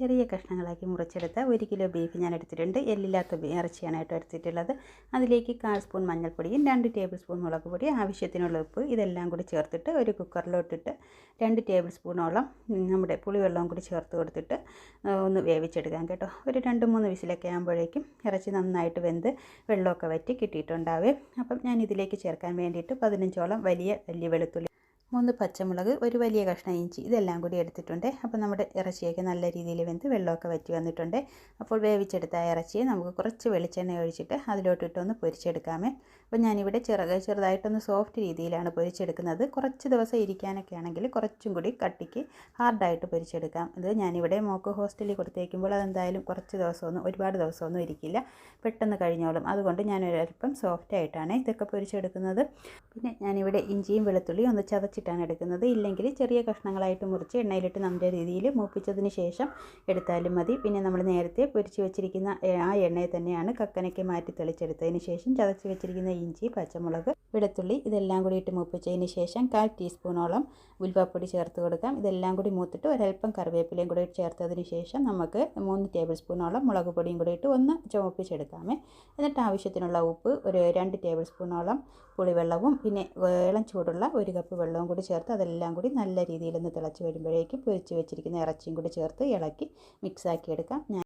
ചെറിയ കഷ്ണങ്ങളാക്കി മുറിച്ചെടുത്ത ഒരു കിലോ ബീഫ് ഞാൻ എടുത്തിട്ടുണ്ട്. എല്ലില്ലാത്ത ഇറച്ചിയാണ് എടുത്തിട്ടുള്ളത്. അതിലേക്ക് കാൽ സ്പൂൺ മഞ്ഞൾപ്പൊടിയും രണ്ട് ടേബിൾ സ്പൂൺ മുളക് പൊടി ആവശ്യത്തിനുള്ള ഉപ്പ് ഇതെല്ലാം കൂടി ചേർത്തിട്ട് ഒരു കുക്കറിലോട്ടിട്ട് രണ്ട് ടേബിൾ സ്പൂണോളം നമ്മുടെ പുളിവെള്ളവും കൂടി ചേർത്ത് കൊടുത്തിട്ട് ഒന്ന് വേവിച്ചെടുക്കാം കേട്ടോ. ഒരു രണ്ട് മൂന്ന് വിസിലൊക്കെ ആകുമ്പോഴേക്കും ഇറച്ചി നന്നായിട്ട് വെന്ത് വെള്ളമൊക്കെ വറ്റി കിട്ടിയിട്ടുണ്ടാവേ. അപ്പം ഞാൻ ഇതിലേക്ക് ചേർക്കാൻ വേണ്ടിയിട്ട് പതിനഞ്ചോളം വലിയ വലിയ വെളുത്തുള്ളി മൂന്ന് പച്ചമുളക് ഒരു വലിയ കഷ്ണം ഇഞ്ചി ഇതെല്ലാം കൂടി എടുത്തിട്ടുണ്ട്. അപ്പോൾ നമ്മുടെ ഇറച്ചിയൊക്കെ നല്ല രീതിയിൽ വെന്ത് വെള്ളമൊക്കെ വറ്റി വന്നിട്ടുണ്ട്. അപ്പോൾ വേവിച്ചെടുത്ത ഇറച്ചിയെ നമുക്ക് കുറച്ച് വെളിച്ചെണ്ണ ഒഴിച്ചിട്ട് അതിലോട്ടിട്ടൊന്ന് പൊരിച്ചെടുക്കാമേ. അപ്പോൾ ഞാനിവിടെ ചെറുത് ചെറുതായിട്ടൊന്ന് സോഫ്റ്റ് രീതിയിലാണ് പൊരിച്ചെടുക്കുന്നത്. കുറച്ച് ദിവസം ഇരിക്കാനൊക്കെ ആണെങ്കിൽ കുറച്ചും കൂടി കട്ടിക്ക് ഹാർഡായിട്ട് പൊരിച്ചെടുക്കാം. ഇത് ഞാനിവിടെ മോക്ക് ഹോസ്റ്റലിൽ കൊടുത്തേക്കുമ്പോൾ അതെന്തായാലും കുറച്ച് ദിവസമൊന്നും ഒരുപാട് ദിവസമൊന്നും ഇരിക്കില്ല. പെട്ടെന്ന് കഴിഞ്ഞോളും. അതുകൊണ്ട് ഞാൻ അല്പം സോഫ്റ്റ് ആയിട്ടാണ് ഇതൊക്കെ പൊരിച്ചെടുക്കുന്നത്. പിന്നെ ഞാനിവിടെ ഇഞ്ചിയും വെളുത്തുള്ളിയും ഒന്ന് ചതച്ചിട്ടാണ് എടുക്കുന്നത്. ഇല്ലെങ്കിൽ ചെറിയ കഷ്ണങ്ങളായിട്ട് മുറിച്ച് എണ്ണയിലിട്ട് നമ്മുടെ രീതിയിൽ മൂപ്പിച്ചതിന് ശേഷം എടുത്താലും മതി. പിന്നെ നമ്മൾ നേരത്തെ പൊരിച്ച് വെച്ചിരിക്കുന്ന ആ എണ്ണയിൽ തന്നെയാണ് കക്കനൊക്കെ മാറ്റി തെളിച്ചെടുത്തതിന് ശേഷം ചതച്ച് വെച്ചിരിക്കുന്ന ഇഞ്ചി പച്ചമുളക് വെളുത്തുള്ളി ഇതെല്ലാം കൂടി ഇട്ട് മൂപ്പിച്ചതിന് ശേഷം കാൽ ടീസ്പൂണോളം ഉൽവാപ്പൊടി ചേർത്ത് കൊടുക്കാം. ഇതെല്ലാം കൂടി മൂത്തിട്ട് ഒരൽപ്പം കറിവേപ്പിലയും കൂടി ചേർത്തതിന് ശേഷം നമുക്ക് മൂന്ന് ടേബിൾ സ്പൂണോളം മുളക് പൊടിയും കൂടി ഇട്ട് ഒന്ന് ചുമപ്പിച്ചെടുക്കാമേ എന്നിട്ട് ആവശ്യത്തിനുള്ള ഉപ്പ് ഒരു രണ്ട് ടേബിൾ സ്പൂണോളം പുളിവെള്ളവും പിന്നെ ഇളം ചൂടുള്ള ഒരു കപ്പ് വെള്ളവും കൂടി ചേർത്ത് അതെല്ലാം കൂടി നല്ല രീതിയിൽ ഒന്ന് തിളച്ച് വരുമ്പോഴേക്കും പൊരിച്ച് വെച്ചിരിക്കുന്ന ഇറച്ചിയും കൂടി ചേർത്ത് ഇളക്കി മിക്സാക്കി എടുക്കാം.